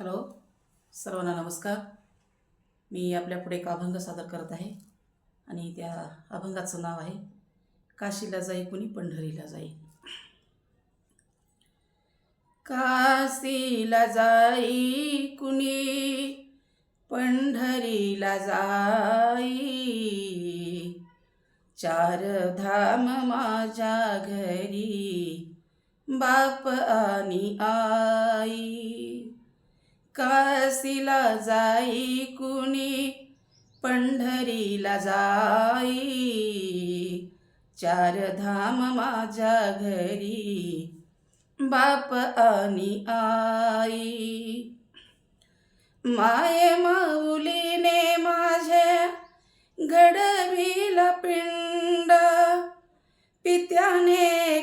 Hello सर्वांना नमस्कार. मी आपल्या पुढे एक अभंग सादर करत आहे आणि त्या अभंगाचं नाव आहे काशीला जाई कुणी पंढरीला जाई. काशीला जाई कुणी पंढरीला जाई. चार धाम माझ्या घरी बाप आणि आई. काशीला जाई कुणी? पंढरीला जाई. चार धाम माझ्या घरी बाप आणि आई. माये माऊलीने माझ्या घडविला पिंड पित्याने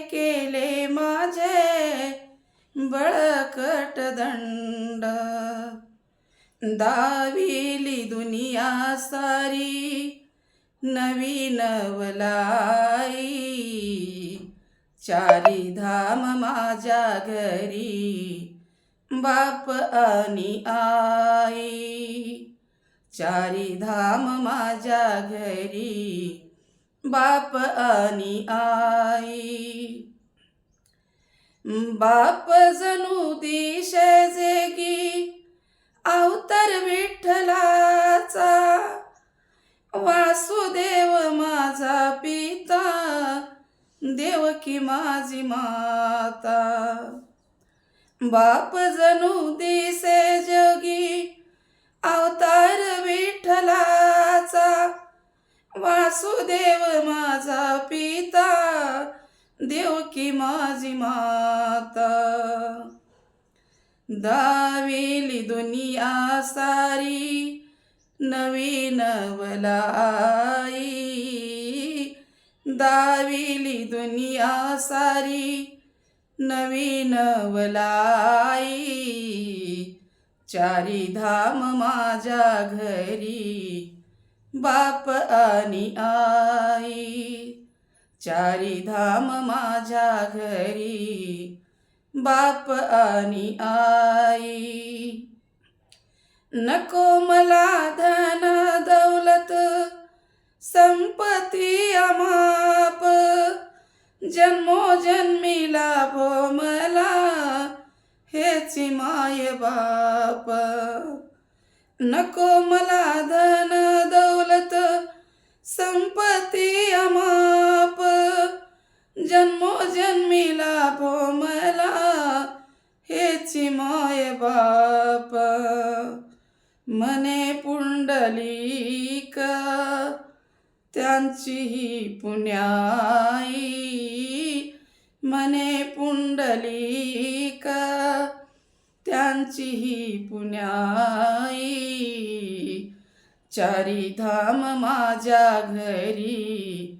बळकट दंड दाविली दुनिया सारी नवीन वलाई. चारी धाम माझ्या घरी बाप आणि आई. चारी धाम माझ्या घरी बाप आणि आई. बाप जणू दिशे जेगी अवतार विठ्ठलाचा. वासुदेव माझा पिता देवकी माझी माता. बाप जणू दिसे जगी अवतार विठ्ठलाचा. वासुदेव माझा पिता देवकी माझी माता. दाविली दुनिया सारी नवीन वलाई. दाविली दुनिया सारी नवीन वलाई. चारी धाम माझ्या घरी बाप आणि आई. चारी धाम माझ्या घरी बाप आणि आई. नको मला धन दौलत संपत्ती अमाप. जन्मोजन्मी लाभो मला हेची माय बाप. नको मला धन दौलत संपत्ती अमाप. जन्मोजन्मी लाभो मला हेची माय बाप. मने पुंडलिक त्यांची ही पुण्याई. मने पुंडलिक त्यांची ही पुण्याई. चारी धाम माझ्या घरी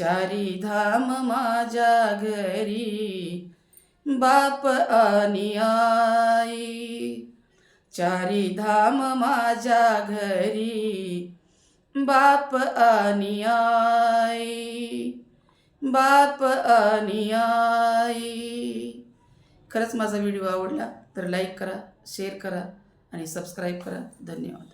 चारी धाम माझ्या घरी बाप आणि आई. चारी धाम माझ्या घरी बाप आणि आई. बाप आणि आई. खरंच माझा व्हिडिओ आवडला तर लाईक करा शेअर करा आणि सबस्क्राईब करा. धन्यवाद.